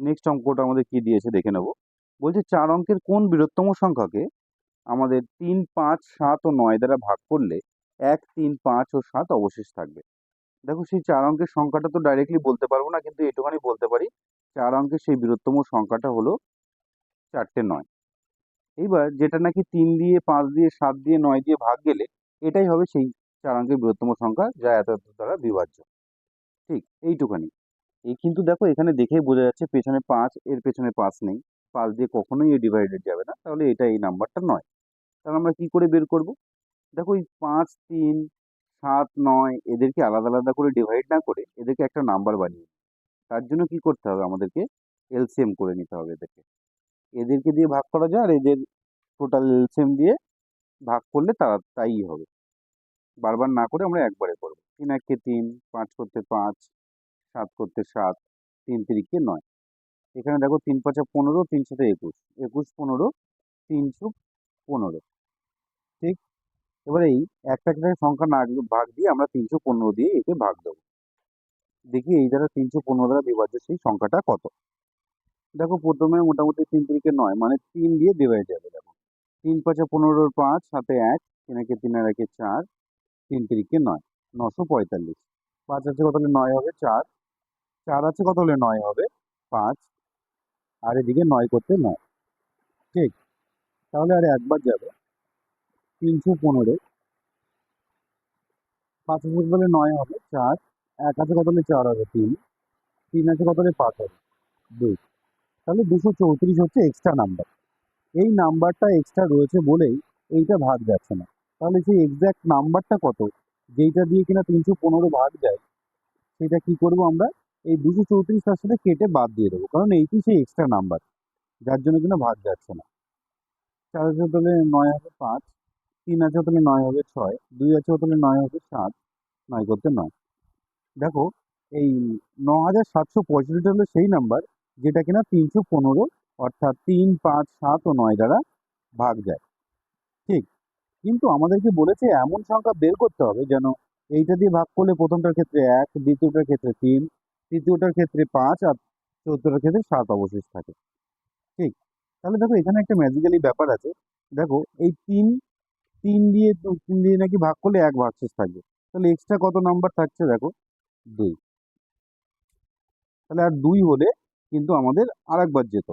Next অঙ্কটা আমাদের কি দিয়েছে দেখে নেব। বলছে চার অঙ্কের কোন বৃহত্তম সংখ্যাকে আমাদের তিন, পাঁচ, সাত ও নয় দ্বারা ভাগ করলে এক, তিন, পাঁচ ও সাত অবশেষ থাকবে। দেখো সেই চার অঙ্কের সংখ্যাটা তো ডাইরেক্টলি বলতে পারব না, কিন্তু এটুখানি বলতে পারি। চার অঙ্কের সেই বৃহত্তম সংখ্যাটা হলো চারটে নয়। এইবার যেটা নাকি তিন দিয়ে, পাঁচ দিয়ে, সাত দিয়ে, নয় দিয়ে ভাগ গেলে এটাই হবে সেই চার অঙ্কের বৃহত্তম সংখ্যা যা এত দ্বারা বিভাজ্য। ঠিক, এইটুখানি। এই কিন্তু দেখো এখানে দেখেই বোঝা যাচ্ছে পেছনে পাঁচ, এর পেছনে পাঁচ নেই। পাঁচ দিয়ে কখনোই এ ডিভাইডেড যাবে না। তাহলে এটা এই নাম্বারটা নয়। তাহলে আমরা কি করে বের করব? দেখো এই পাঁচ, তিন, সাত, নয় এদেরকে আলাদা আলাদা করে ডিভাইড না করে এদেরকে একটা নাম্বার বানিয়ে। তার জন্য কি করতে হবে আমাদেরকে? এলসিএম করে নিতে হবে এদেরকে। এদেরকে দিয়ে ভাগ করা যায় আর এদের টোটাল এলসিএম দিয়ে ভাগ করলে তা তাই হবে। বারবার না করে আমরা একবারে করব। তিন একে তিন, পাঁচ করতে পাঁচ সাত করতে সাত, তিন তিরিকে নয়। এখানে দেখো তিন পাঁচা পনেরো, তিন সাথে একুশ। একুশ পনেরো তিনশো পনেরো। ঠিক? এবার এই একটা একটা সংখ্যা না ভাগ দিয়ে আমরা তিনশো পনেরো দিয়ে একে ভাগ দেবো। দেখি এই দ্বারা তিনশো পনেরো দ্বারা বিভাজ্য সেই সংখ্যাটা কত? দেখো প্রথমে মোটামুটি তিন তিরিকে নয় মানে তিন দিয়ে ডিভাইড যাবে দেখো। তিন পাঁচা পনেরোর পাঁচ, সাথে এক, তিন একে তিন আর একে চার, তিন তিরিকে নয়, নশো পঁয়তাল্লিশ। পাঁচ আছে কত? নয় হবে চার। চার আছে, কত হলে নয় হবে? পাঁচ। আর এদিকে নয় করতে নয়। ঠিক। তাহলে আর একবার যাবে। তিনশো পনেরো। পাঁচ কত হলে নয় হবে? চার। এক আছে, কত হলে চার হবে? তিন। তিন আছে, কত হলে পাঁচ হবে? দুই। তাহলে দুশো চৌত্রিশ হচ্ছে এক্সট্রা নাম্বার এই নাম্বারটা এক্সট্রা রয়েছে বলেই এইটা ভাগ যাচ্ছে না। তাহলে সেই এক্স্যাক্ট নাম্বারটা কত? যেইটা দিয়ে কিনা তিনশো পনেরো ভাগ যায়, সেটা কি করব আমরা? এই দুশো চৌত্রিশ তার সাথে কেটে বাদ দিয়ে দেবো, কারণ এইটি সেই এক্সট্রা নাম্বার যার জন্য কিনা ভাগ যাচ্ছে না। চার আছে তাহলে নয় হবে পাঁচ, তিন আছে তাহলে নয় হবে ছয়, দুই আছে তাহলে নয় হবে সাত, নয় করতে নয়। দেখো, এই ন হাজার সাতশো পঁয়ষট্টি হলো সেই নাম্বার যেটা কিনা তিনশো পনেরো, অর্থাৎ তিন, পাঁচ, সাত ও নয় দ্বারা ভাগ যায়। ঠিক? কিন্তু আমাদেরকে বলেছে এমন সংখ্যা বের করতে হবে যেন এইটা দিয়ে ভাগ করলে প্রথমটার ক্ষেত্রে এক, দ্বিতীয়টার ক্ষেত্রে তিন তৃতীয়টার ক্ষেত্রে পাঁচ আর চতুর্থটার ক্ষেত্রে সাত অবশেষ থাকে। ঠিক? তাহলে দেখো, এখানে একটা ম্যাজিক্যালি ব্যাপার আছে। দেখো, এই তিন তিন দিয়ে তিন দিয়ে নাকি ভাগ করলে এক ভাগশেষ থাকবে। তাহলে এক্সট্রা কত নাম্বার থাকছে দেখো? দুই। তাহলে আর দুই হলে কিন্তু আমাদের আরেকবার যেত।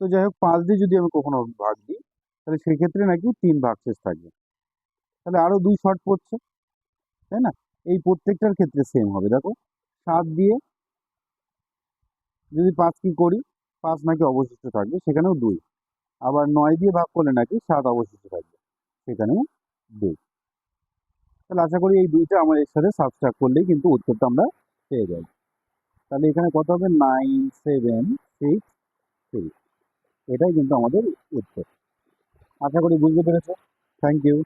তো যাই হোক, পাঁচ দিয়ে যদি আমি কখনো ভাগ দিই, তাহলে সেক্ষেত্রে নাকি তিন ভাগশেষ থাকবে। তাহলে আরও দুই শর্ট পড়ছে, তাই না? এই প্রত্যেকটার ক্ষেত্রে সেম হবে। দেখো, সাত দিয়ে যদি পাঁচ কি করি, পাঁচ নাকি অবশিষ্ট থাকবে, সেখানেও দুই। আবার নয় দিয়ে ভাগ করলে নাকি সাত অবশিষ্ট থাকবে, সেখানেও দুই। তাহলে আশা করি এই দুইটা আমার এর সাথে সাবস্ট্রাক্ট করলেই কিন্তু উত্তরটা আমরা পেয়ে যাব। তাহলে এখানে কত হবে? নাইন সেভেন সিক্স থ্রি এটাই কিন্তু আমাদের উত্তর। আশা করি বুঝতে পেরেছ। Thank you